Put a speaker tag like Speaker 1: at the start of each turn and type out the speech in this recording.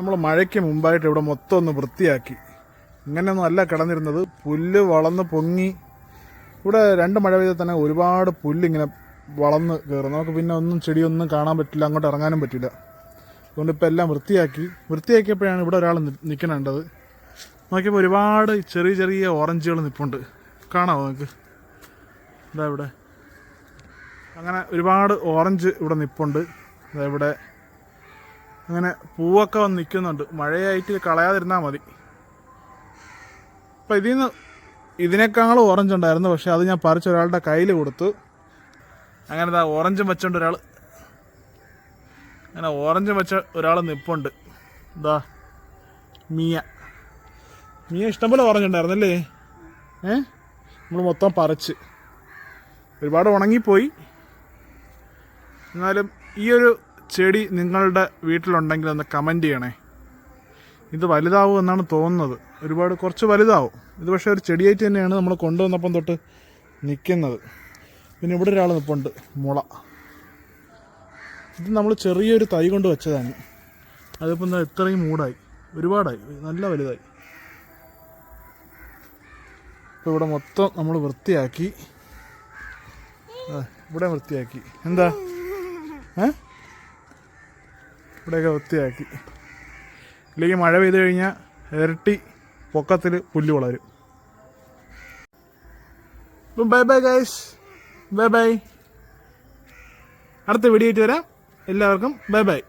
Speaker 1: നമ്മൾ മഴയ്ക്ക് മുമ്പായിട്ട് ഇവിടെ മൊത്തം ഒന്ന് വൃത്തിയാക്കി. ഇങ്ങനെയൊന്നും അല്ല കിടന്നിരുന്നത്. പുല്ല് വളർന്ന് പൊങ്ങി. ഇവിടെ രണ്ട് മഴ പെയ്താൽ തന്നെ ഒരുപാട് പുല്ലിങ്ങനെ വളർന്ന് കയറും. നമുക്ക് പിന്നെ ഒന്നും ചെടിയൊന്നും കാണാൻ പറ്റില്ല അങ്ങോട്ട് ഇറങ്ങാനും പറ്റില്ല. അതുകൊണ്ട് ഇപ്പം എല്ലാം വൃത്തിയാക്കി. വൃത്തിയാക്കിയപ്പോഴാണ് ഇവിടെ ഒരാൾ നിൽക്കണേണ്ടത് നോക്കിയപ്പോൾ ഒരുപാട് ചെറിയ ചെറിയ ഓറഞ്ചുകൾ നിൽപ്പുണ്ട് കാണാമോ നിങ്ങൾക്ക്? ഇതാ ഇവിടെ. അങ്ങനെ ഒരുപാട് ഓറഞ്ച് ഇവിടെ നിൽപ്പുണ്ട് ഇതാ ഇവിടെ അങ്ങനെ പൂവൊക്കെ വന്ന് നിൽക്കുന്നുണ്ട്. മഴയായിട്ട് കളയാതിരുന്നാൽ മതി. അപ്പം ഇതിൽ നിന്ന് ഇതിനേക്കാളും ഓറഞ്ച് ഉണ്ടായിരുന്നു. പക്ഷേ അത് ഞാൻ പറിച്ച് ഒരാളുടെ കയ്യിൽ കൊടുത്തു. അങ്ങനെ ഇതാ ഓറഞ്ചും വെച്ചുകൊണ്ട് ഒരാൾ അങ്ങനെ ഓറഞ്ചും വെച്ച ഒരാൾ നിപ്പുണ്ട്. ഇതാ മിയ. മിയ ഇഷ്ടംപോലെ ഓറഞ്ച് ഉണ്ടായിരുന്നല്ലേ? ഏ? നമ്മൾ മൊത്തം പറിച്ച്. ഒരുപാട് ഉണങ്ങിപ്പോയി. എന്നാലും ഈ ഒരു ചെടി നിങ്ങളുടെ വീട്ടിലുണ്ടെങ്കിൽ ഒന്ന് കമന്റ് ചെയ്യണേ. ഇത് വലുതാവും എന്നാണ് തോന്നുന്നത്. ഒരുപാട് കുറച്ച് വലുതാവും. ഇത് പക്ഷേ ഒരു ചെടിയായിട്ട് തന്നെയാണ് നമ്മൾ കൊണ്ടുവന്നപ്പം തൊട്ട് നിൽക്കുന്നത് പിന്നെ ഇവിടെ ഒരാൾ നിൽപ്പുണ്ട് മുള. ഇത് നമ്മൾ ചെറിയൊരു തൈ കൊണ്ട് വെച്ചതാണ്. അതിപ്പോൾ എന്താ ഇത്രയും മൂടായി. ഒരുപാടായി. നല്ല വലുതായി. ഇപ്പോൾ ഇവിടെ മൊത്തം നമ്മൾ വൃത്തിയാക്കി. ഇവിടെ വൃത്തിയാക്കി. എന്താ? ഏ? ഇവിടെയൊക്കെ വൃത്തിയാക്കി. ഇല്ലെങ്കിൽ മഴ പെയ്ത് കഴിഞ്ഞാൽ ഇരട്ടി പൊക്കത്തിൽ പുല്ല് വളരും. Bye bye guys bye bye അടുത്ത വീഡിയോ ആയിട്ട് വരാം. എല്ലാവർക്കും ബൈ ബൈ